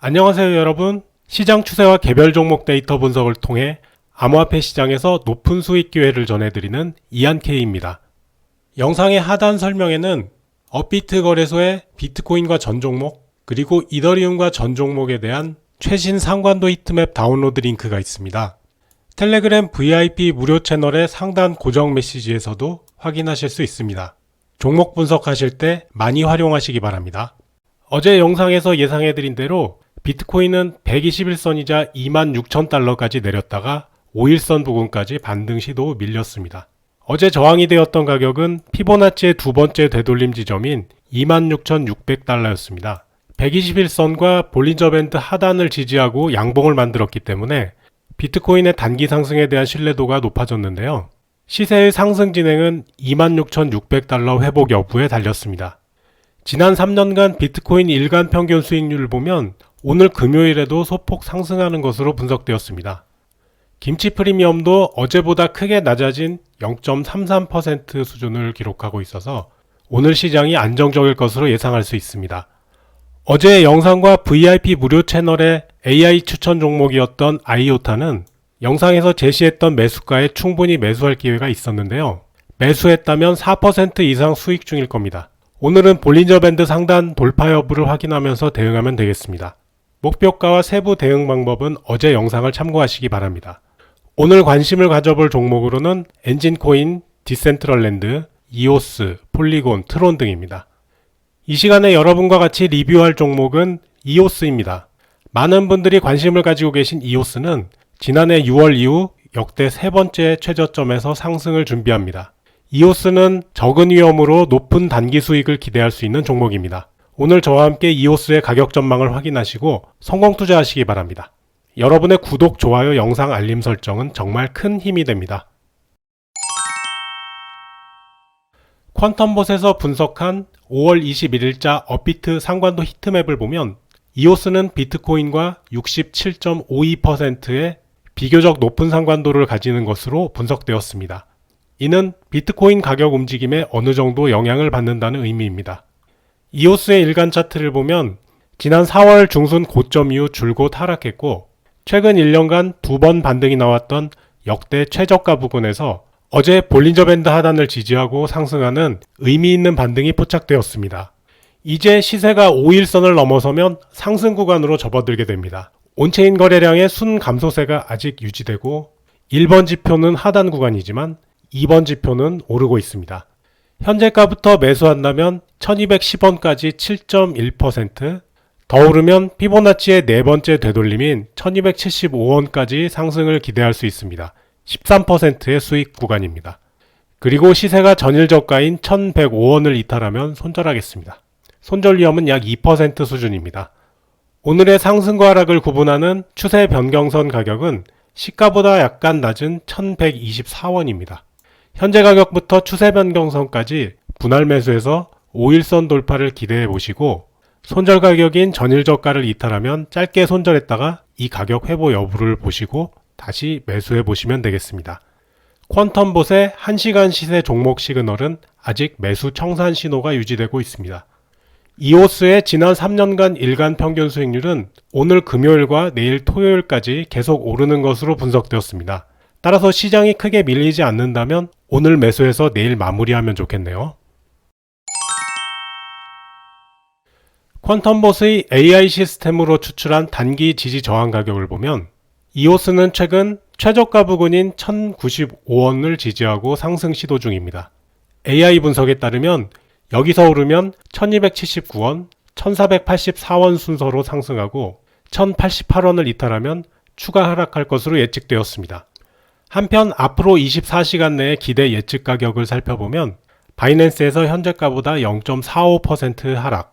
안녕하세요 여러분. 시장 추세와 개별 종목 데이터 분석을 통해 암호화폐 시장에서 높은 수익 기회를 전해드리는 이한케이입니다. 영상의 하단 설명에는 업비트 거래소의 비트코인과 전 종목 그리고 이더리움과 전 종목에 대한 최신 상관도 히트맵 다운로드 링크가 있습니다. 텔레그램 VIP 무료 채널의 상단 고정 메시지에서도 확인하실 수 있습니다. 종목 분석하실 때 많이 활용하시기 바랍니다. 어제 영상에서 예상해드린 대로 비트코인은 121선이자 26,000달러까지 내렸다가 5일선 부근까지 반등 시도 밀렸습니다. 어제 저항이 되었던 가격은 피보나치의 두 번째 되돌림 지점인 26,600달러였습니다. 121선과 볼린저 밴드 하단을 지지하고 양봉을 만들었기 때문에 비트코인의 단기 상승에 대한 신뢰도가 높아졌는데요. 시세의 상승 진행은 26,600달러 회복 여부에 달렸습니다. 지난 3년간 비트코인 일간 평균 수익률을 보면 오늘 금요일에도 소폭 상승하는 것으로 분석되었습니다. 김치 프리미엄도 어제보다 크게 낮아진 0.33% 수준을 기록하고 있어서 오늘 시장이 안정적일 것으로 예상할 수 있습니다. 어제 영상과 VIP 무료 채널의 AI 추천 종목이었던 아이오타는 영상에서 제시했던 매수가에 충분히 매수할 기회가 있었는데요. 매수했다면 4% 이상 수익 중일 겁니다. 오늘은 볼린저 밴드 상단 돌파 여부를 확인하면서 대응하면 되겠습니다. 목표가와 세부 대응 방법은 어제 영상을 참고하시기 바랍니다. 오늘 관심을 가져볼 종목으로는 엔진코인, 디센트럴랜드, 이오스, 폴리곤, 트론 등입니다. 이 시간에 여러분과 같이 리뷰할 종목은 이오스입니다. 많은 분들이 관심을 가지고 계신 이오스는 지난해 6월 이후 역대 세 번째 최저점에서 상승을 준비합니다. 이오스는 적은 위험으로 높은 단기 수익을 기대할 수 있는 종목입니다. 오늘 저와 함께 이오스의 가격 전망을 확인하시고 성공 투자하시기 바랍니다. 여러분의 구독, 좋아요, 영상 알림 설정은 정말 큰 힘이 됩니다. 퀀텀봇에서 분석한 5월 21일자 업비트 상관도 히트맵을 보면 이오스는 비트코인과 67.52%의 비교적 높은 상관도를 가지는 것으로 분석되었습니다. 이는 비트코인 가격 움직임에 어느 정도 영향을 받는다는 의미입니다. 이오스의 일간 차트를 보면 지난 4월 중순 고점 이후 줄곧 하락했고 최근 1년간 두 번 반등이 나왔던 역대 최저가 부근에서 어제 볼린저 밴드 하단을 지지하고 상승하는 의미 있는 반등이 포착되었습니다. 이제 시세가 5일선을 넘어서면 상승 구간으로 접어들게 됩니다. 온체인 거래량의 순 감소세가 아직 유지되고 1번 지표는 하단 구간이지만 2번 지표는 오르고 있습니다. 현재가부터 매수한다면 1210원까지 7.1%, 더 오르면 피보나치의 네 번째 되돌림인 1275원까지 상승을 기대할 수 있습니다. 13%의 수익 구간입니다. 그리고 시세가 전일 저가인 1105원을 이탈하면 손절하겠습니다. 손절 위험은 약 2% 수준입니다. 오늘의 상승과 하락을 구분하는 추세 변경선 가격은 시가보다 약간 낮은 1124원입니다. 현재 가격부터 추세 변경선까지 분할 매수해서 5일선 돌파를 기대해 보시고 손절 가격인 전일 저가를 이탈하면 짧게 손절했다가 이 가격 회복 여부를 보시고 다시 매수해 보시면 되겠습니다. 퀀텀봇의 1시간 시세 종목 시그널은 아직 매수 청산 신호가 유지되고 있습니다. 이오스의 지난 3년간 일간 평균 수익률은 오늘 금요일과 내일 토요일까지 계속 오르는 것으로 분석되었습니다. 따라서 시장이 크게 밀리지 않는다면 오늘 매수해서 내일 마무리하면 좋겠네요. 퀀텀봇의 AI 시스템으로 추출한 단기 지지 저항 가격을 보면 이오스는 최근 최저가 부근인 1095원을 지지하고 상승 시도 중입니다. AI 분석에 따르면 여기서 오르면 1279원, 1484원 순서로 상승하고 1088원을 이탈하면 추가 하락할 것으로 예측되었습니다. 한편 앞으로 24시간 내에 기대 예측 가격을 살펴보면 바이낸스에서 현재가보다 0.45% 하락,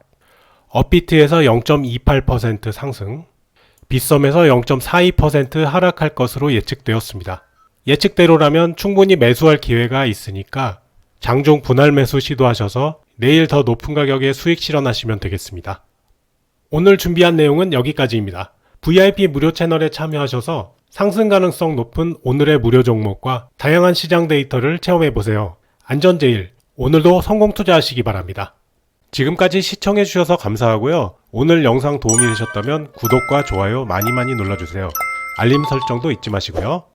업비트에서 0.28% 상승, 빗썸에서 0.42% 하락할 것으로 예측되었습니다. 예측대로라면 충분히 매수할 기회가 있으니까 장중 분할 매수 시도하셔서 내일 더 높은 가격에 수익 실현하시면 되겠습니다. 오늘 준비한 내용은 여기까지입니다. VIP 무료 채널에 참여하셔서 상승 가능성 높은 오늘의 무료 종목과 다양한 시장 데이터를 체험해 보세요. 안전 제일, 오늘도 성공 투자하시기 바랍니다. 지금까지 시청해 주셔서 감사하고요. 오늘 영상 도움이 되셨다면 구독과 좋아요 많이 많이 눌러주세요. 알림 설정도 잊지 마시고요.